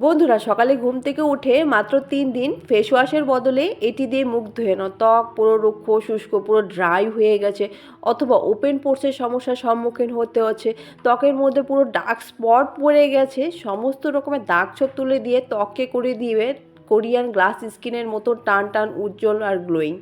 বন্ধুরা, সকালে ঘুম থেকে উঠে মাত্র তিন দিন ফেস ওয়াশের বদলে এটি দিয়ে মুখ ধুয়ে নাও। ত্বক পুরো রুক্ষ, শুষ্ক, পুরো ড্রাই হয়ে গেছে অথবা ওপেন পোর্সের সমস্যার সম্মুখীন হতে হচ্ছে। ত্বকের মধ্যে পুরো ডার্ক স্পট পড়ে গেছে। সমস্ত রকমের দাগ ছোপ তুলে দিয়ে ত্বককে করে দিবে। কোরিয়ান গ্লাস স্কিনের মতো টান টান, উজ্জ্বল আর গ্লোয়িং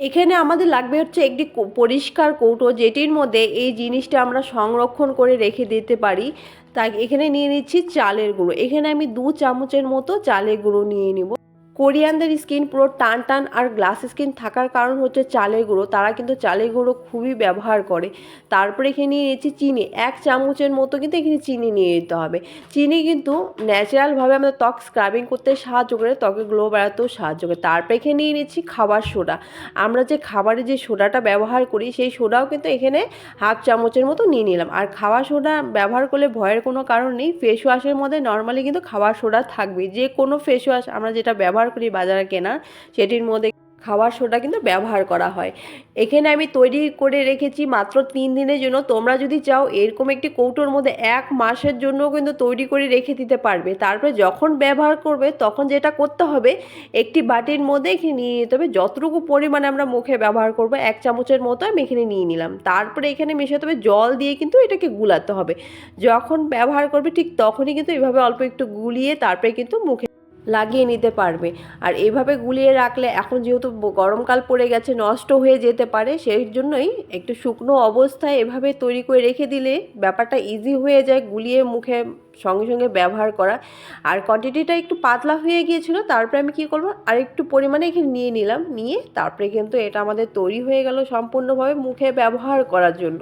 এখানে আমাদের লাগবে হচ্ছে একটি পরিষ্কার কৌটো যেটির মধ্যে এই জিনিসটা আমরা সংরক্ষণ করে রেখে দিতে পারি। তাই এখানে নিয়ে নিচ্ছি চালের গুঁড়ো। এখানে আমি দু চামচের মতো চালের গুঁড়ো নিয়ে নিব। কোরিয়ানদের স্কিন পুরো টান টান আর গ্লাস স্কিন থাকার কারণ হচ্ছে চালের গুঁড়ো। তারা কিন্তু চালের গুঁড়ো খুবই ব্যবহার করে। তারপরে এখানে নিয়ে নিচ্ছি চিনি। এক চামচের মতো কিন্তু এখানে চিনি নিয়ে নিতে হবে। চিনি কিন্তু ন্যাচারালভাবে আমাদের ত্বক স্ক্রাবিং করতে সাহায্য করে, ত্বকে গ্লো বাড়াতেও সাহায্য করে। তারপরে এখানে নিয়ে নিচ্ছি খাবার সোডা। আমরা যে খাবারে যে সোডাটা ব্যবহার করি, সেই সোডাও কিন্তু এখানে হাফ চামচের মতো নিয়ে নিলাম। আর খাওয়া সোডা ব্যবহার করলে ভয়ের কোনো কারণ নেই। ফেস ওয়াশের মধ্যে নর্মালি কিন্তু খাবার সোডা থাকবে যে কোনো ফেস ওয়াশ আমরা যেটা ব্যবহার করি বাজারে কেনা, সেটির মধ্যে খাবার সোডা কিন্তু ব্যবহার করা হয়। এখানে আমি তৈরি করে রেখেছি মাত্র তিন দিনের জন্য। তোমরা যদি চাও, এরকম একটি কৌটোর মধ্যে এক মাসের জন্য কিন্তু তৈরি করে রেখে দিতে পারবে। তারপরে যখন ব্যবহার করবে, তখন যেটা করতে হবে, একটি বাটির মধ্যে এখানে নিয়ে নিতে হবে। যতটুকু পরিমাণে আমরা মুখে ব্যবহার করব, এক চামচের মতো আমি এখানে নিয়ে নিলাম। তারপরে এখানে মেশাতে হবে, জল দিয়ে কিন্তু এটাকে গুলাতে হবে। যখন ব্যবহার করবে, ঠিক তখনই কিন্তু এভাবে অল্প একটু গুলিয়ে তারপরে কিন্তু মুখে লাগিয়ে নিতে পারবে। আর এভাবে গুলিয়ে রাখলে এখন যেহেতু গরমকাল পড়ে গেছে, নষ্ট হয়ে যেতে পারে, সেই জন্যই একটু শুকনো অবস্থায় এভাবে তৈরি করে রেখে দিলে ব্যাপারটা ইজি হয়ে যায়, গুলিয়ে মুখে সঙ্গে সঙ্গে ব্যবহার করা। আর কোয়ান্টিটিটা একটু পাতলা হয়ে গিয়েছিল, তারপরে আমি কি করব? আর একটু পরিমাণে এখানে নিয়ে নিলাম, নিয়ে তারপরে কিন্তু এটা আমাদের তৈরি হয়ে গেল সম্পূর্ণভাবে মুখে ব্যবহার করার জন্য।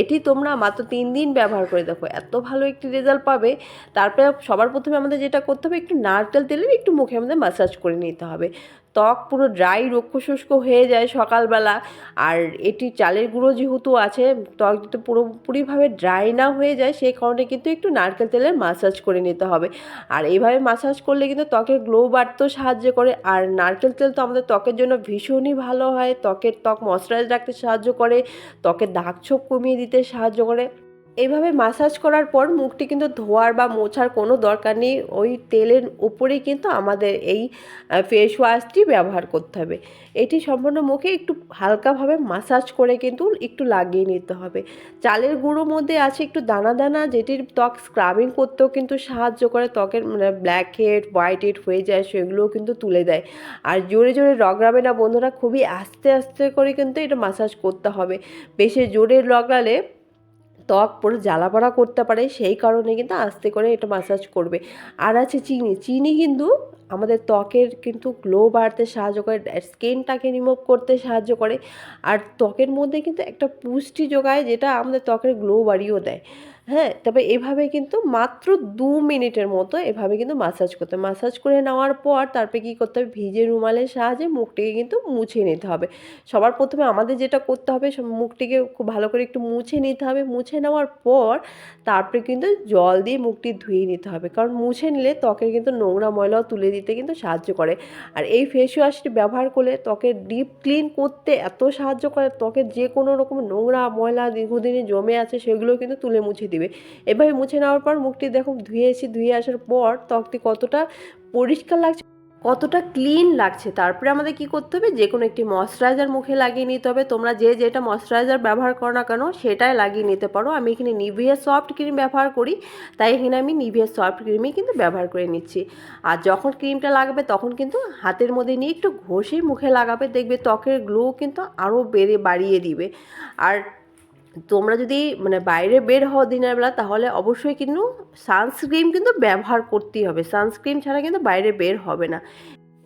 এটি তোমরা মাত্র তিন দিন ব্যবহার করে দেখো, এত ভালো একটি রেজাল্ট পাবে। তারপরে সবার প্রথমে আমাদের যেটা করতে হবে, একটু নারকেল তেলের একটু মুখে আমাদের মাসাজ করে নিতে হবে। ত্বক পুরো ড্রাই রুক্ষ শুষ্ক হয়ে যায় সকালবেলা। আর এটি চালের গুঁড়ো যেহেতু আছে, ত্বক যাতে পুরোপুরিভাবে ড্রাই না হয়ে যায়, সেই কারণে কিন্তু একটু নারকেল তেলের মাসাজ করে নিতে হবে। আর এইভাবে মাসাজ করলে কিন্তু ত্বকের গ্লো বাড়তেও সাহায্য করে। আর নারকেল তেল তো আমাদের ত্বকের জন্য ভীষণই ভালো হয়। ত্বকের, ত্বক ময়শ্চারাইজ রাখতে সাহায্য করে। ত্বকের দাগ ছোপ কমিয়ে দিতে সাহায্য করে। এইভাবে মাসাজ করার পর মুখটি কিন্তু ধোয়ার বা মোছার কোনো দরকার নেই। ওই তেলের উপরেই কিন্তু আমাদের এই ফেস ওয়াশটি ব্যবহার করতে হবে। এটি সম্পূর্ণ মুখে একটু হালকাভাবে মাসাজ করে কিন্তু একটু লাগিয়ে নিতে হবে। চালের গুঁড়োর মধ্যে আছে একটু দানা দানা, যেটির ত্বক স্ক্রাবিং করতেও কিন্তু সাহায্য করে। ত্বকের মানে ব্ল্যাক হেড হোয়াইট হেড হয়ে যায়, সেগুলোও কিন্তু তুলে দেয়। আর জোরে জোরে রগড়াবে না বন্ধুরা, খুবই আস্তে আস্তে করে কিন্তু এটা মাসাজ করতে হবে। বেশি জোরে রগড়ালে ত্বক পুরো জ্বালাপড়া করতে পারে, সেই কারণে কিন্তু আস্তে করে এটা মাসাজ করবে। আর আছে চিনি। চিনি কিন্তু আমাদের ত্বকের কিন্তু গ্লো বাড়তে সাহায্য করে স্কিনটাকে রিমুভ করতে সাহায্য করে। আর ত্বকের মধ্যে কিন্তু একটা পুষ্টি যোগায়, যেটা আমাদের ত্বকের গ্লো বাড়িয়েও দেয়। হ্যাঁ তবে এভাবে কিন্তু মাত্র দু মিনিটের মতো এভাবে কিন্তু মাসাজ করতে মাসাজ করে নেওয়ার পর তারপরে কী করতে হবে? ভিজে রুমালের সাহায্যে মুখটিকে কিন্তু মুছে নিতে হবে। সবার প্রথমে আমাদের যেটা করতে হবে মুখটিকে খুব ভালো করে একটু মুছে নিতে হবে। মুছে নেওয়ার পর তারপরে কিন্তু জল দিয়ে মুখটি ধুয়ে নিতে হবে। কারণ মুছে নিলে ত্বকের কিন্তু নোংরা ময়লাও তুলে দিতে কিন্তু সাহায্য করে। আর এই ফেস ওয়াশটি ব্যবহার করলে ত্বকের ডিপ ক্লিন করতে এত সাহায্য করে। ত্বকের যে কোনো রকম নোংরা ময়লা দীর্ঘদিনে জমে আছে সেগুলো কিন্তু তুলে মুছে দিবে। এভাবে মুছে নেওয়ার পর মুখটি দেখো ধুয়েছি ধুয়ে আসার পর ত্বকটি কতটা পরিষ্কার লাগছে, কতটা ক্লিন লাগছে। তারপরে আমাদের কি করতে হবে? যে কোনো একটি ময়শ্চারাইজার মুখে লাগিয়ে নিতে হবে। তোমরা যে যেটা ময়শ্চারাইজার ব্যবহার করো না কেন, সেটাই লাগিয়ে নিতে পারো। আমি এখানে নিভিয়া সফট ক্রিম ব্যবহার করি, তাই এখানে আমি নিভিয়া সফট ক্রিমই কিন্তু ব্যবহার করে নিচ্ছি। আর যখন ক্রিমটা লাগাবে, তখন কিন্তু হাতের মধ্যে নিয়ে একটু ঘষে মুখে লাগাবে। দেখবে ত্বকের গ্লো কিন্তু আরও বেড়ে, বাড়িয়ে দিবে। আর তোমরা যদি মানে বাইরে বের হও দিনের বেলা, তাহলে অবশ্যই কিন্তু সানস্ক্রিন কিন্তু ব্যবহার করতেই হবে। সানস্ক্রিন ছাড়া কিন্তু বাইরে বের হবে না।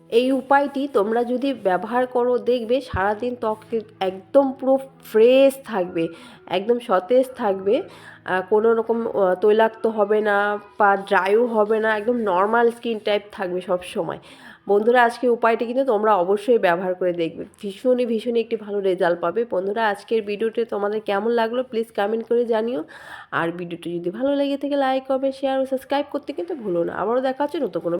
এই উপায়টি তোমরা যদি ব্যবহার করো, দেখবে সারাদিন ত্বক একদম পুরো ফ্রেশ থাকবে, একদম সতেজ থাকবে। কোনো রকম তৈলাক্ত হবে না বা ড্রাইও হবে না, একদম নর্মাল স্কিন টাইপ থাকবে সব সময় বন্ধুরা, আজকে উপায়টি কিন্তু তোমরা অবশ্যই ব্যবহার করে দেখবে। ভীষণই ভীষণই একটি ভালো রেজাল্ট পাবে। বন্ধুরা, আজকের ভিডিওটি তোমাদের কেমন লাগল প্লিজ কমেন্ট করে জানিও। আর ভিডিওটি যদি ভালো লেগে থাকে লাইক কমেন্ট শেয়ার ও সাবস্ক্রাইব করতে কিন্তু ভুলো না। আবারও দেখা হচ্ছে নতুন কোনো